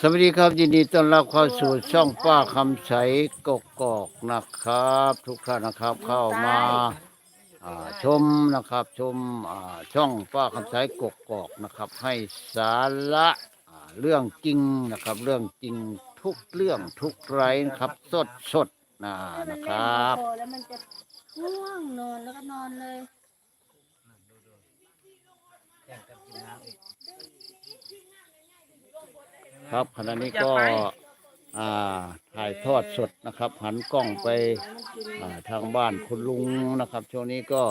สวัสดีครับ ยินดีต้อนรับเข้าสู่ช่องป้าคำใสกกกอกนะครับ ทุกท่านนะครับเข้ามาอ่าชมนะครับ ชมอ่าช่องป้าคำใสกกกอกนะครับ ให้สาระอ่าเรื่องจริงนะครับ เรื่องจริงทุกเรื่องทุกไรนะครับ สดสดนะนะครับพอแล้วมันจะง่วงนอนแล้วก็นอนเลย ครับขณะนี้ก็อ่าถ่ายทอดสดนะครับ หันกล้องไปอ่าทางบ้านคุณลุงนะครับ ช่วงนี้ก็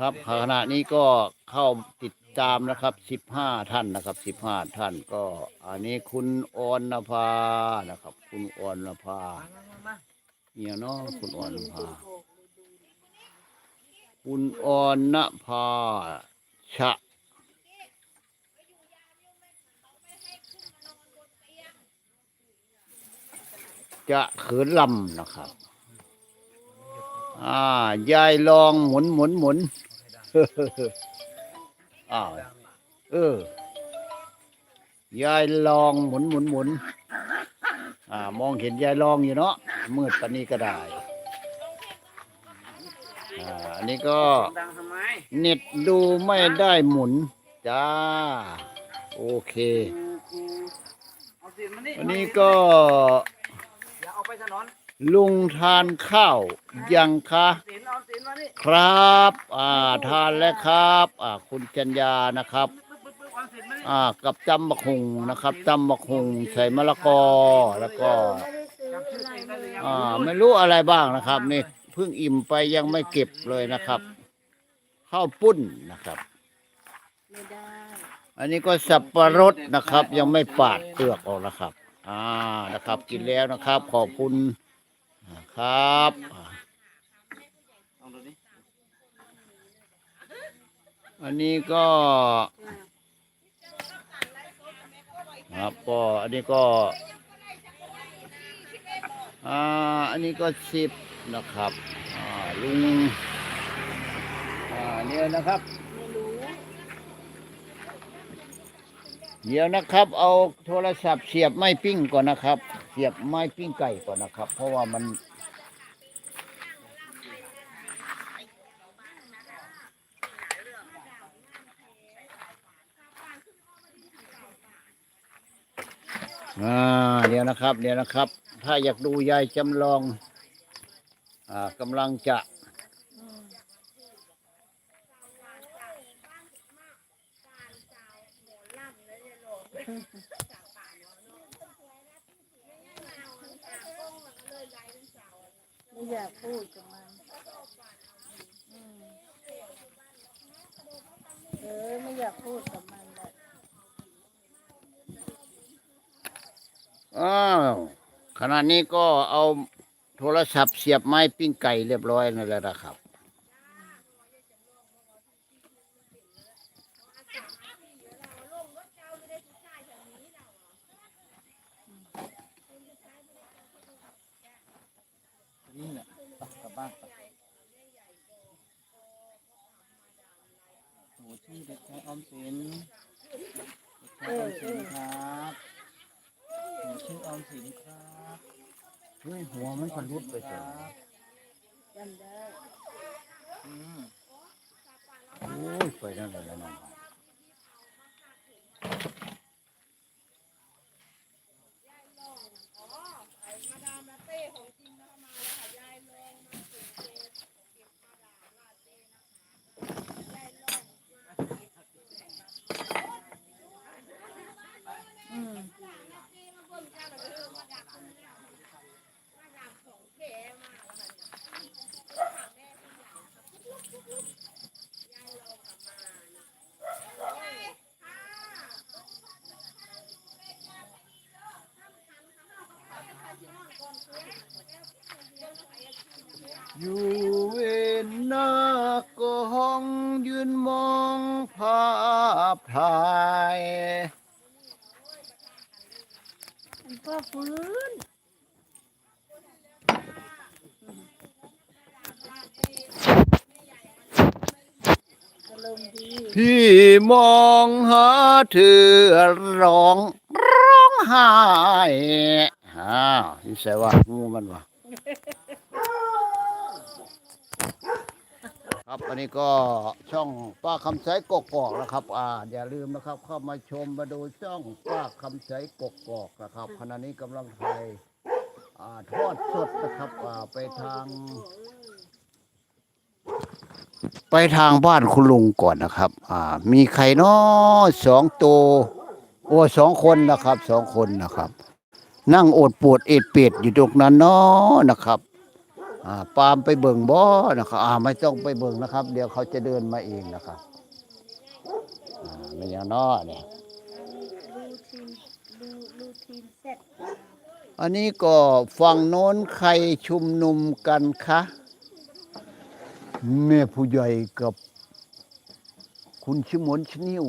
ครับขณะนี้ก็เข้าติดตามนะครับสิบห้าท่านนะครับสิบห้าท่านก็ อันนี้คุณออนนภานะครับ คุณออนนภาเนี่ยเนาะคุณออนนภาคุณออนนภาชะ จะขินลำนะครับ อ่ายายลองหมุนหมุนหมุนอ้าวเออยายลองหมุนหมุนหมุนอ่ามองเห็นยายลองอยู่เนาะมืดปานนี้ก็ได้อ่าอันนี้ก็เน็ตดูไม่ได้หมุนจ้า โอเคอันนี้ก็ ลุงทานข้าวยังคะสินเอาสินมานี่ครับอ่าทานแล้วครับอ่าคุณจัญญานะครับปึ๊บปึ๊บปึ๊บเอาสินมานี่อ่ากับตำบักหุงนะครับตำบักหุงใส่มะละกอแล้วก็ไม่ได้ซื้ออะไรเลยอ่าไม่รู้อะไรบ้างนะครับนี่เพิ่งอิ่มไปยังไม่เก็บเลยนะครับข้าวปุ้นนะครับไม่ได้อันนี้ก็สับปะรดนะครับ ยังไม่ปาดเปลือกออกนะครับ อ่านะครับ กินแล้วนะครับ ขอบคุณครับอันนี้ก็ครับก็อันนี้ก็อ่าอันนี้ก็สิบนะครับอ่าลุงอ่าเนี่ยนะครับ ไม่รู้ เดี๋ยวนะครับ เอาโทรศัพท์เสียบไม้ปิ้งก่อนนะครับ เสียบไม้ปิ้งไก่ก่อนนะครับ เพราะว่ามัน อ่าเดี๋ยวนะครับ เดี๋ยวนะครับ ถ้าอยากดูยายจำลอง อ่ากำลังจะ อืมไม่อยากพูดกับมันอืมเออไม่อยากพูดกับมันแบบ อ้าวข ณะนี้ก็เอาโทรศัพท์เสียบไม้ปิ้งไก่เรียบร้อยนั่นแหละนะครับ นี่แหละกลับบ้านไปโหชื่เด็กชายออมสินเด็กชายออมสินครับ โหชื่อออมสินครับเฮ้ยหัวมันพันรุดไปคเสียรับจำได้อืมโอ้ยไปนั่นเลยนะอยู่เวนหน้าก็ห้องยืนมองภาพถ่าย มันก็ฟื้นอาร มองหาเธอร้องร้องไห้อ้าวนี่ใส่ว่างูมันวะครับอันนี้ก็ช่องป้าคำใสกกอกนะครับ อ่า อย่าลืมนะครับ เข้ามาชมมาดูช่องป้าคำใสกกอกนะครับขณะนี้กำลังถ่ายอ่าทอดสดนะครับอ่าไปทาง ไปทางบ้านคุณลุงก่อนนะครับ อ่า มีใครนาะสองตัวโอ้สองคนนะครับสองคนนะครับ นั่งโอดปวดเอ็ดเป็ดอยู่ตรงนั้นเนาะนะครับอ่าปาล์มไปเบิ่งบ่นะครับอ่าไม่ต้องไปเบิ่งนะครับ เดี๋ยวเขาจะเดินมาเองนะครับอ่าไม่อย่างน้อเนี่ยรูทีนรูรูทีนเสร็จอันนี้ก็ฝั่งโน้นใครชุมนุมกันคะ แม่ผู้ใหญ่กับคุณชิมนชนิว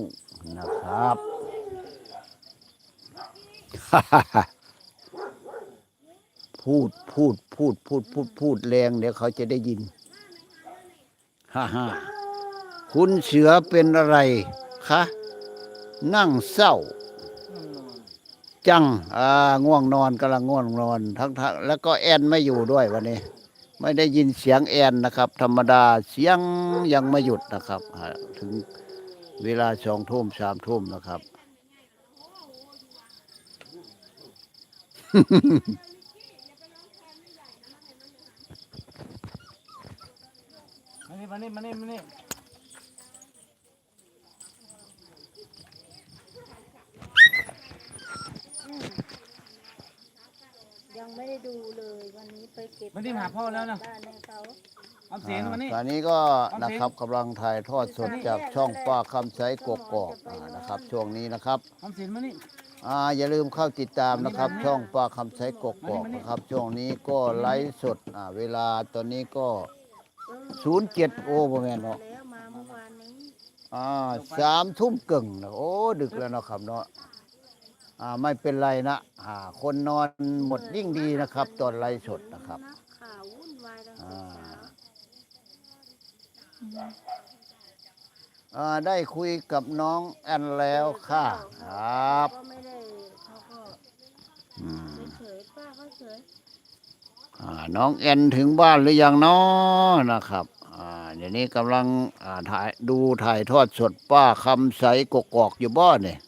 นะครับ พูดพูดพูดพูดพูดพูดแรงเดี๋ยวเขาจะได้ยิน ฮ่าฮ่าคุณเสือเป็นอะไรคะ นั่งเศร้า จัง อ่า ง่วงนอนกำลังง่วงนอน ทั้งทั้งแล้วก็แอนไม่อยู่ด้วยวันนี้ ไม่ได้ยินเสียงแอนนะครับ ธรรมดาเสียงยังไม่หยุดนะครับอ่าถึงเวลาสองทุ่มสามทุ่มนะครับ มานี่มานี่มานี่มานี่ ยังไม่ได้ดูเลยวันนี้ไปเก็บมานี่มาหาพ่อแล้วนะ บ้านให้เขาออมสินมานี่ตอนนี้ก็นะครับกำลังถ่ายทอดสดจากช่องป้าคำใสกกอกอ่านะครับ ช่วงนี้นะครับออมสินมานี่ อ่าอย่าลืมเข้าติดตามนะครับ ช่องป้าคำใสกกอกนะครับ ช่วงนี้ก็ไลฟ์สดอ่าเวลาตอนนี้ก็ เออศูนย์เจ็ดโอ้ประมาณเนาะ แล้วมาเมื่อวานนี้อ่าสามทุ่มกึ่งนะโอ้ดึกแล้วเนาะครับเนาะอ่า ไม่เป็นไรนะอ่าคนนอนหมดยิ่งดีนะครับ ตอนไรสดนะครับข่าววุ่นวายแต่อ่าเช้าอ่าได้คุยกับน้องแอนแล้วค่ะ ครับก็ไม่ได้เขาก็อืมเฉยๆป้าก็เฉยอ่าน้องแอนถึงบ้านหรือยังเนาะนะครับอ่าเดี๋ยวนี้กำลังอ่าถ่ายดูถ่ายทอดสดป้าคำใสกกอกอยู่บ้านเนี่ย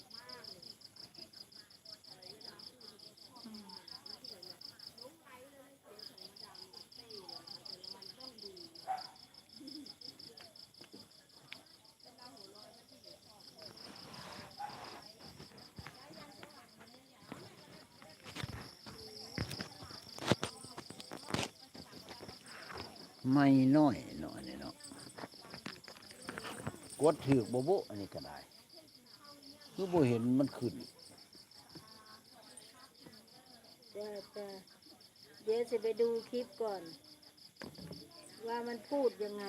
ไม่น้อยหน่อยนี่เนาะกดถือกโบโบอันนี้ก็ได้คือโบเห็นมันขึ้นแต่แต่เดี๋ยวจะไปดูคลิปก่อน ว่ามันพูดยังไง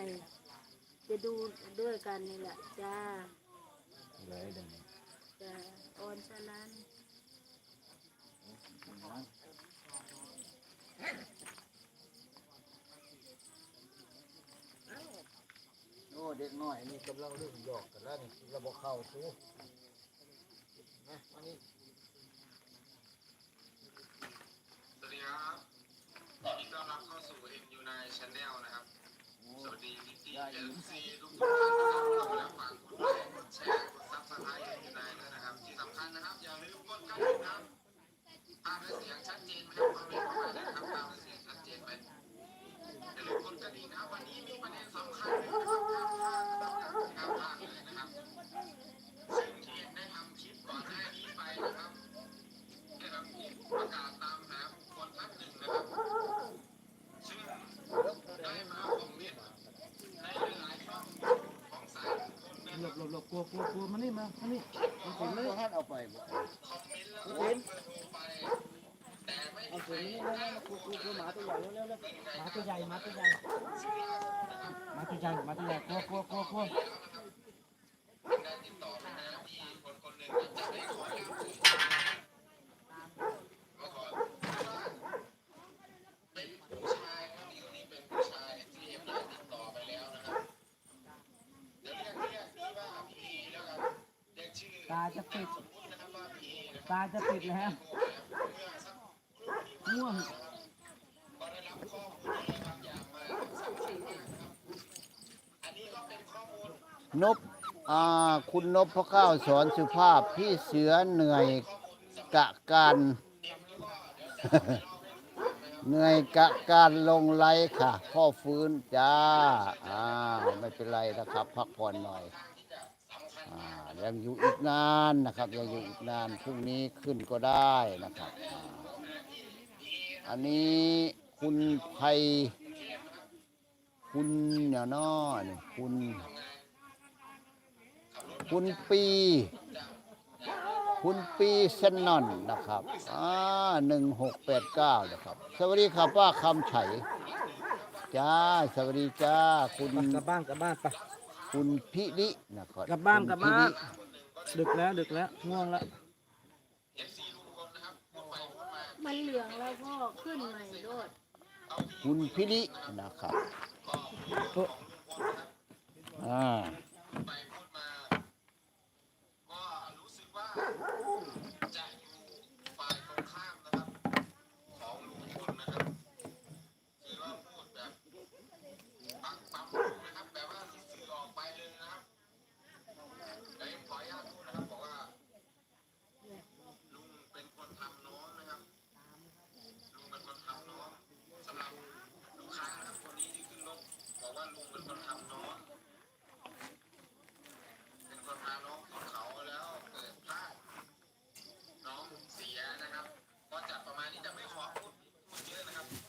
จะดูด้วยกันนี่แหละจ้าเลยเดี๋ยวนี้จ้าออนสลัน โอ้เด็ก น้อยนี่กำลังเริ่มหยอกกันแล้วนี่ระบบเข้าสู้นะมานี่ สวัสดีครับยินดีต้อนรับเข้าสู่ MU9 Channel นะครับ สวัสดีพี่พี่เอฟซีทุกๆท่านนะครับเข้ามาแล้วฝากกดไลค์กดแชร์กดซับสไครต์ MU9 ด้วยนะครับ ที่สำคัญนะครับ อย่าลืมกดกระดิ่งครับภาพและเสียงชัดเจนไหมครับคอมเมนต์เข้ามาเลยนะครับภาพและเสียงชัดเจนไหมอย่าลืมกดกระดิ่งนะครับ วันนี้มีประเด็นสำคัญเลยนะครับห้ามพลาดนะครับห้ามพลาดเลยนะครับ สิ่งที่ได้ทำคลิปก่อนหน้านี้ไปนะครับ ได้ทำคลิปประกาศตามหาบุคคลท่านหนึ่งนะครับ ซึ่งได้มาคอมเมนต์ในหลายๆช่องของสายบุคคลนะ หลบหลบหลบกลัวกลัวกลัวมานี่มามานี่ออมผสินมมาไม่นี่ให้เอาไปบ่คอมเมนต์แล้วก็เบอร์โทรไปแต่ไม่ออมีมใคสิรนนี่นี่นี่กลัวกลัวกลัวหมาตัวใหญ่เร็วเร็วเร็วหมาตัวใหญ่หมาตัวใหญ่หมาตัวใหญ่หมาตัวใหญ่กลัวกลัวกลัวกลัวาจะปิดปลาจะปิดแล้วง่วงนบคุณนบพระข้าวสอนสุภาพ พี่เสือเหนื่อยกะการเหนื่อยกะการลงไลค่ะ พ่อฟื้นจ้า อ่า ไม่เป็นไรนะครับ พักผ่อนหน่อย ยังอยู่อีกนานนะครับยังอยู่อีกนานพรุ่งนี้ขึ้นก็ได้นะครับ อันนี้คุณไพคุณเนี่น้อนี่คุณ คุณปี คุณปีเซนนอนนะครับอ่าหนึ่งหกแปดเก้านะครับ สวัสดีครับป้าคำไฉจ้าสวัสดีจ้าคุณ กลับบ้านกลับบ้านไป คุณพิรินะครับกลับบ้านกลับบ้านดึกแล้วดึกแล้วง่วงแล้วมันเหลืองแล้วก็ขึ้นใหม่โลดคุณพิรินะครับอ่า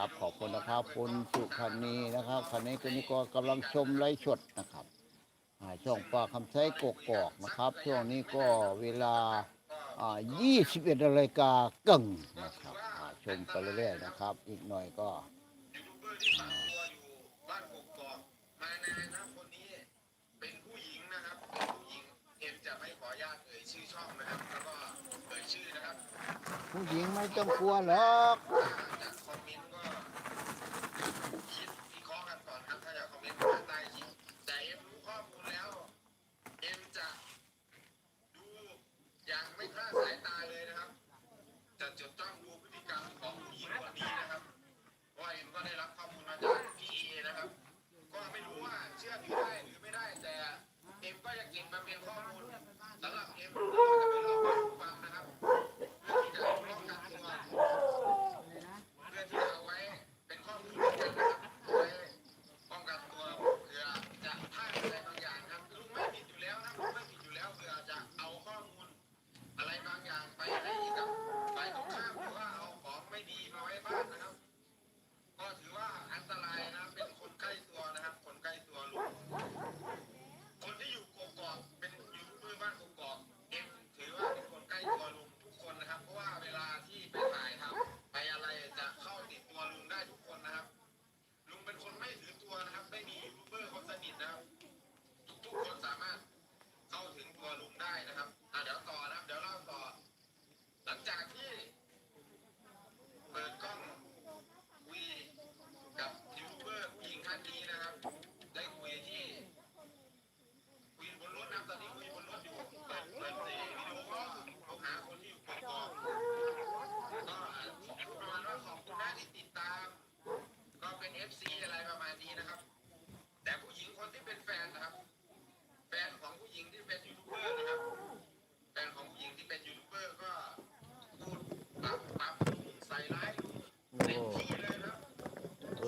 ครับ ขอบคุณนะครับคุณสุขันนีนะครับคันนี้ก็นี้ก็กำลังชมไลฟ์สดนะครับช่องป่าคำใช้กกอกนะครับ ช่วงนี้ก็เวลา21นาฬิกาเก่งนะครับชมไปเรื่อยๆนะครับ อีกหน่อยก็ผู้หญิงไม่ต้องกลัวหรอก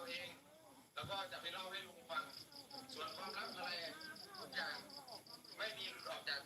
ัวเอง แล้วก็จะไปเล่าให้ลุงฟัง ส่วนความลับอะไรทุกอย่างไม่มีหลุดออกจาก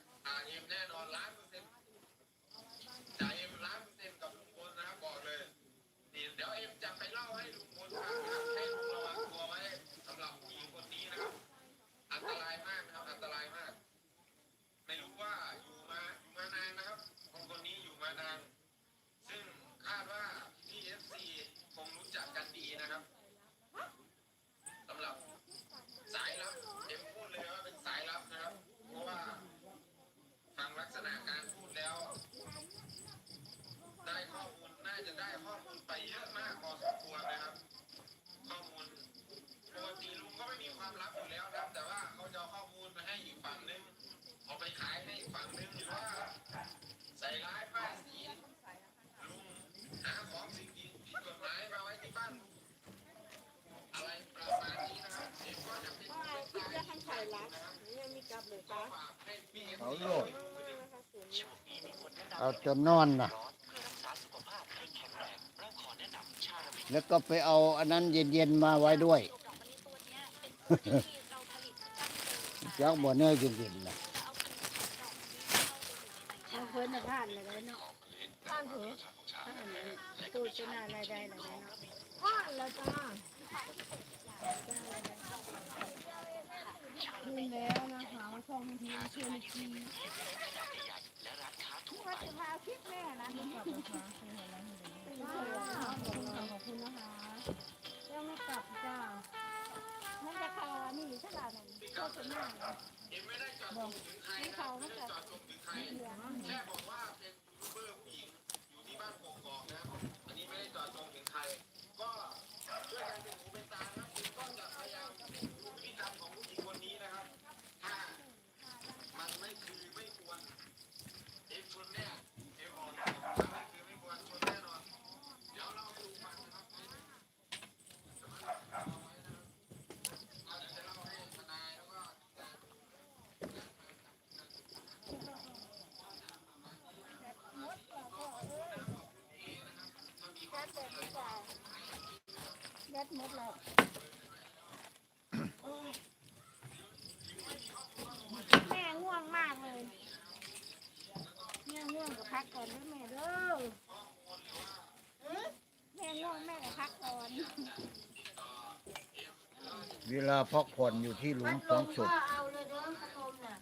โลดเอาจนนอนนะแล้วก็ไปเอาอันนั้นเย็นๆมาไว้ด้วยยักษ์บ่เนื้อเย็นๆนะเอาเพิ่นน่ะผ่านเลยเนาะผ่านเถอะผ่านตู้ชนะรายได้เลยเนาะผ่านแล้วจ้า คืนแล้วนะคะ ช่องทีมเชอร์จีว่าจะพาคลิปแม่นะขอบคุณค่ะขอบคุณนะคะยังไม่กลับจ้ามันจะข่านี่ฉลาดหร่นั่นก็จะน่าบอกให้เขามันจะ แค่บอกว่าเป็นยูทูบเบอร์ผู้หญิงอยู่ที่บ้านกกอกนะครับอันนี้ไม่ได้เจอดจงถึงใคร ก็ช่วยกันเป็นหูเป็นตานะครับคุณก็จะพยายามดูพฤติกรรมของผู้หญิงคนนี้นะครับ ถ้ามันไม่คือไม่ควรเอ็มชนเนี่ยเอ็มออกถ้าไม่คือไม่ควรชนแน่นอน เดี๋ยวเราดูมันนะครับเอาเดี๋ยวจะเล่าให้ทนายแล้วก็ ยัดหมดแล้วแม่ง่วงมากเลยแม่ง่วงก็พักก่อนนะแม่เด้อแม่ง่วงแม่ก็พักก่อนเวลาพักผ่อนอยู่ที่หลุมของศพเอาเลยเด้อพัดลมน่ะ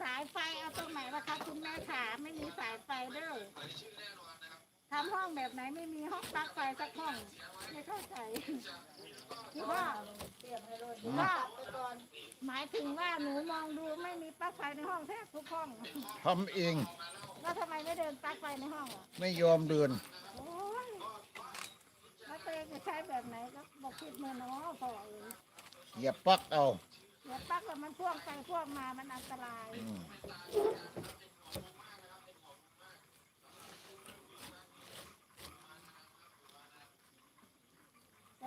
สายไฟเอาตรงไหนล่ะ คะคุณแม่ขาไม่มีสายไฟเด้อทำห้องแบบไหนไม่มีห้องปลั๊กไฟสักห้องไม่เข้าใจคือว่าว่าหมายถึงว่าหนูมองดูไม่มีปลั๊กไฟในห้องแทบทุกห้องทำเอง แล้วทำไมไม่เดินปลั๊กไฟในห้องอะไม่ยอมเดินโอ้ยแล้วตัวเองจะใช้แบบไหนก็บอกคิดเมื่อน้อพอเองอย่าปักเอาเดี๋ยวปลั๊กแล้วมันพ่วงไปพ่วงมามันอันตราย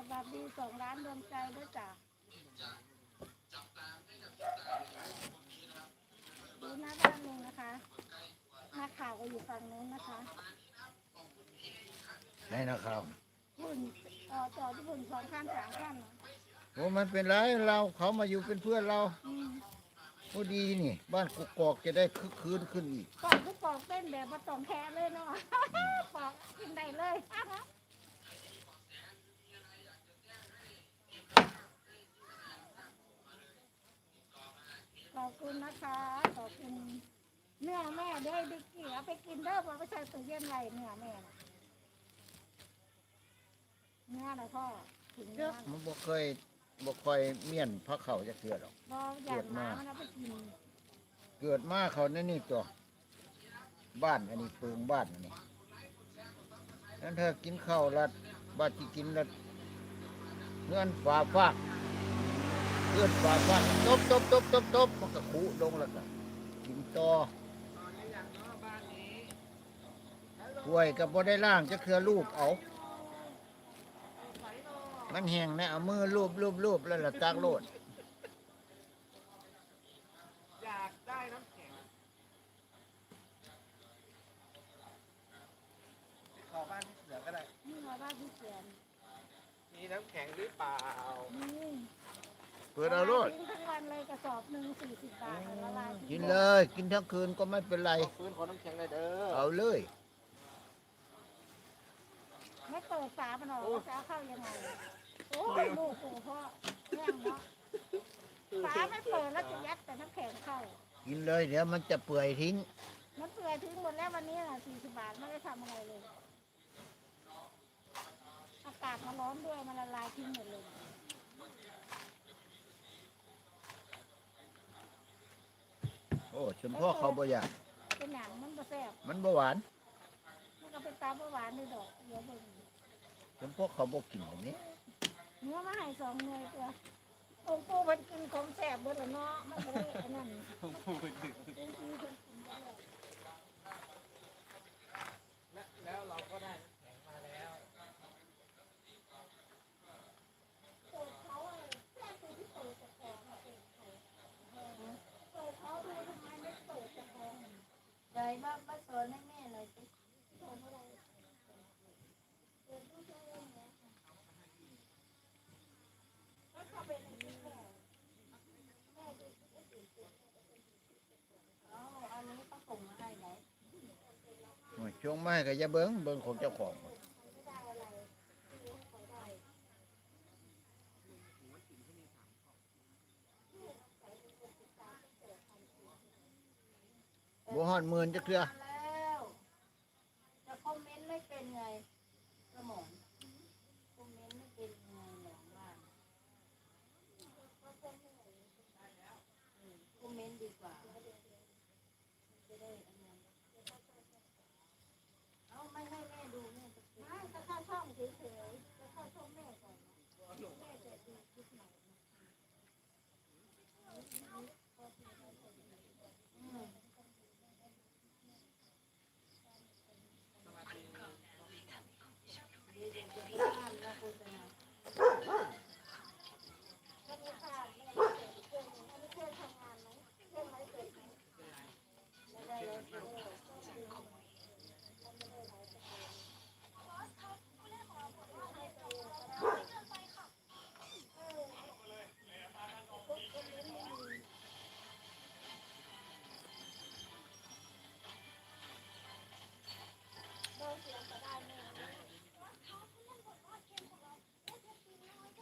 อืมสวัสดีสองล้านดวงใจด้วยจ้ะดูหน้าด้านหนึ่งนะคะนักข่าวก็อยู่ฝั่งนู้นนะคะให้นะครับหุ่นเอ่อจอที่หุ่นสองข้างสามข้างนะโอ้มันเป็นไรเราเขามาอยู่เป็นเพื่อนเราอืมโอ้ดีนี่ บ้านกกอกจะได้คึกคืนขึ้นอีก ปอกก็ปอกเต้นแบบมาต้องแค่เลยเนาะ ปอกกินได้เลย ขอบคุณนะคะ ขอบคุณเนื้อแม่เด้ดิกกี้เอาไปกินเด้อบอกไปใส่ตู้เย็นไว้เนื้อแม่น่ะเนื้อนะพ่อถึงเนื้อมันบ่เคยบ่ค่อยเมียนพระเขาจะเสือหรอก บออย่างหมามันเอาไปกินเกิดมาเขานั่นนี่ตัว บ้านอันนี้เปิงบ้านอันนี้นั่นเธอกินข้าวรัดบ้านที่กินรัดเงื่อนฝาฟาก เอื้อนฝาฟากตบตบตบตบตบมันก็ขุลงแล้วก็กินต่อป่วยกับบ่ได้ล่างจะเคลือรูปเอา มันแห้งนะเอามือรูปรูปรูปแล้วละตากโลด อยากได้น้ำแข็งขอบ้านที่เสือก็ได้ นี่มาบ้านที่เสียน มีน้ำแข็งหรือเปล่า นี่ เปิดเอาโลดกินทั้งวันเลยกระสอบหนึ่งสี่สิบบาทละลายกินเลย กินทั้งคืนก็ไม่เป็นไรขอฟื้นขอน้ำแข็งเลยเด้อ เอาเลย ไม่เปิดฝามันออกแล้วจะเอาเข้ายังไง โอ้ยลูกโอ้พ่อแย่งเนาะฝาไม่เปิดแล้วจะยัดแต่น้ำแข็งเข้า กินเลยเดี๋ยวมันจะเปื่อยทิ้ง มันเปื่อยทิ้งหมดแล้ววันนี้น่ะสี่สิบบาทไม่ได้ทำอะไรเลย อากาศมันร้อนด้วยมันละลายทิ้งหมดเลย โอ้ชมพ่อเขาบ่อยากเป็นหนังมันบ่แซ่บมันบ่หวานมันก็เป็นตาเบาหวานด้วยดอกเดี๋ยวเบิ่งชมพ่อเขาบ่กินแบบนี้เนื้อมาให้สองหน่วยตัวองค์ปู่มันกินของแซ่บเบิดละเนาะมันก็เลยอันนั้นองค์ปู่เพิ่นกิน ไม้ก็อย่าเบิ้งเบิ้งของเจ้าของบ่ฮอนหมื่นจักเทื่อ แล้วจะคอมเมนต์ไม่เป็นไงสมองคอมเมนต์ไม่เป็นไงหลังบ้านคอมเมนต์ดีกว่าจะได้อันนั้นเอาไม่ให้แม่ดูแม่จะไม่จะเข้าช่องเฉยๆจะเข้าช่องแม่ก่อนแม่จะดูคลิปใหม่อืม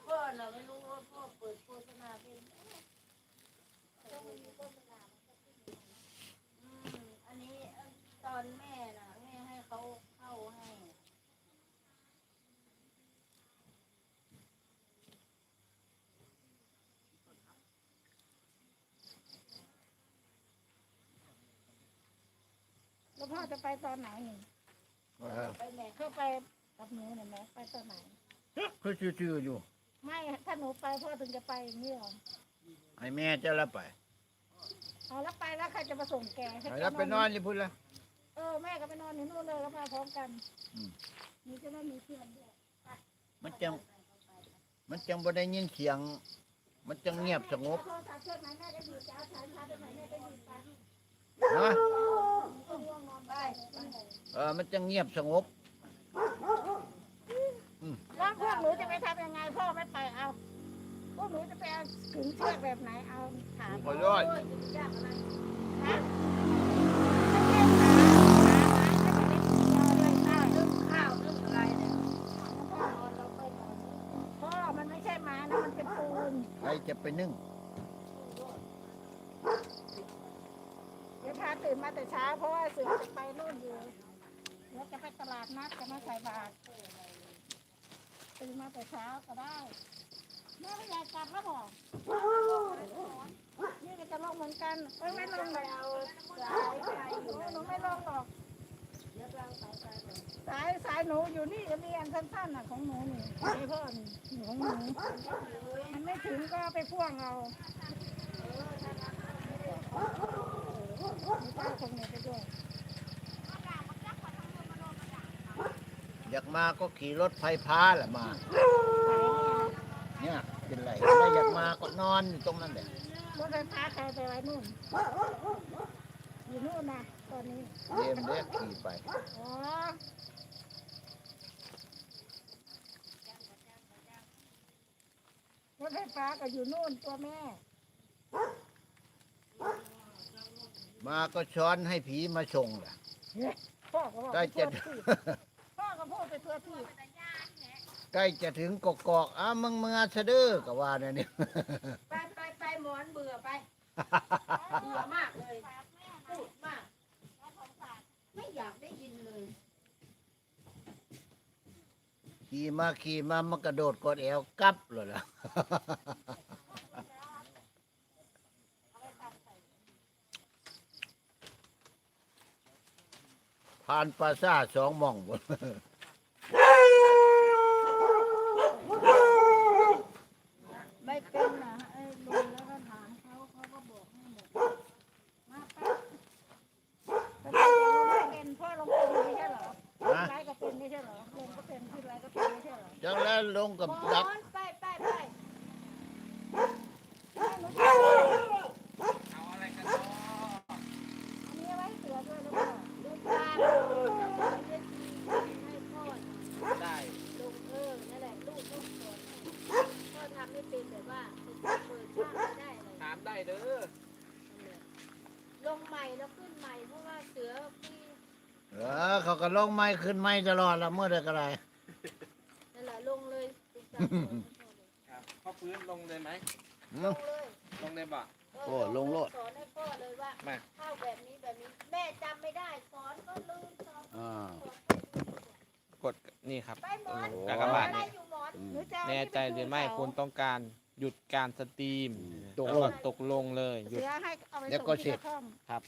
พ่อน่ะไม่รู้ว่าพ่อเปิดโฆษณาเป็นอืมอันนี้ตอนแม่น่ะแม่ให้เขาเข้าให้ แล้วพ่อจะไปตอนไหนนี่ว่าไปแม่เข้าไปกับหนูเนี่ยแม่ไปตอนไหนคือชื่อๆอยู่ ไม่ถ้าหนูไปพ่อถึงจะไปอย่างนี้เหรอให้แม่เจะละไปเอาแล้วไปแล้วใครจะมาส่งแกให้ให้แกรับไปนอนอยู่พุ่นละ เออแม่ก็ไปนอนอยู่นู่นเลยแล้วมาพร้อมกันอืมนี่จะได้มีเพื่อนด้วยมันจัง มันจังบ่ได้ยินเสียง มันจังเงียบสงบโทรศัพท์เครื่องไหนแม่จะอยู่จ้าชายชาร์จไหนแม่จะอยู่ไปนะก็ง่วงนอนไป เออมันจังเงียบสงบแล้วพวกหนูจะไปทำยังไงพ่อไม่ไปเอา พวกหนูจะไปเอาถึงเชือกแบบไหนเอาถามขอโทษยากอะไรพ่อมันไม่ใช่ม้านะมันเป็นปูน ใครจะไปนึ่ง เดี๋ยวพาตื่นมาแต่เช้า เพราะว่าเสือจะไปนู่นอยู่แล้วจะไปตลาดนัดจะมาใส่บาตรตื่นมาแต่เช้าก็ได้แม่ไม่อยากกลับแล้วบอกนี่ก็จะลงเหมือนกันเอ้ยไม่ลงเลยเอาสายไฟอยู่หนูไม่ลงหรอกสายสายหนูอยู่นี่จะมีอันสั้นๆน่ะของหนูนี่ไม่พ่อนี่ของหนูมันไม่ถึงก็ไปพ่วงเอา มีป้าคนนี้ไปด้วย อยากมาก็ขี่รถไฟฟ้าแหละมา เนี่ยเป็นไรถ้าอยากมาก็นอนอยู่ตรงนั้นแหละรถไฟฟ้าใครไปไว้นู่นอยู่นู่นนะตอนนี้เรียมเด็กขี่ไปอ๋อรถไฟฟ้าก็อยู่นู่นตัวแม่ มาก็ช้อนให้ผีมาส่งแหละพ่อก็บอกใกล้ไปจะทั่วที่พ่อก็พูดไปทั่วที่ใกล้จะถึงกกอกอ้ามึงมึงอาเสะเด้อก็ว่าเนี่ยนี่ ไปไปไปหมอนเบื่อไปเบื่อมากเลยพูดมาก ไม่อยากได้ยินเลยขี่มาขี่มามันกระโดดกดแอวกลับเลยล่ะ ผ่านปราสาทสองหม่องบนไม่เป็นนะไอ้ลุงแล้วก็ถามเขาเขาก็บอกให้หมดมาไปไปเป็นพ่อลงเป็นไม่ใช่เหรอฮะไรก็เป็นไม่ใช่เหรอลงก็เป็นที่ไรก็เป็นไม่ใช่เหรอจังแล้วลงกับหมดัก อนไปไปไป อันนี้ไว้เสือด้วยหรือเปล่า ลูกตาลให้พ่อ ได้ ลูกเออนั่นแหละลูกลูกสอนพ่อทำไม่เป็นแบบว่าจะเปิดช่างไม่ได้เลย ถามได้เด้อ ลงใหม่แล้วขึ้นใหม่เพราะว่าเสือพี่ เออเขา ก็ก็ลงไม้ขึ้นไม้ตลอดละเมื่อใดก็ได้นั่นแหละลงเลยลูกสาวสอนให้พ่อเลยครับพ่อพื้นลงเลยไหมลงเลยลงเลยบ่ โอ้ลงโลด สอนให้พ่อเลยว่ามาเข้าแบบนี้แบบนี้ แม่จำไม่ได้สอนก็ลืมสอนอ่า กดนี่ครับ ไปหมอนกากบาทอะไรนี่อยู่หมอนหรือจะเอาแน่ใจหรือไม่คุณต้องการหยุดการสตรีมตกแล้วลก็งตกลงเลยหยุด เสือให้เอาไปแล้วส่งก็ที่เสร็จกระท่อมครับ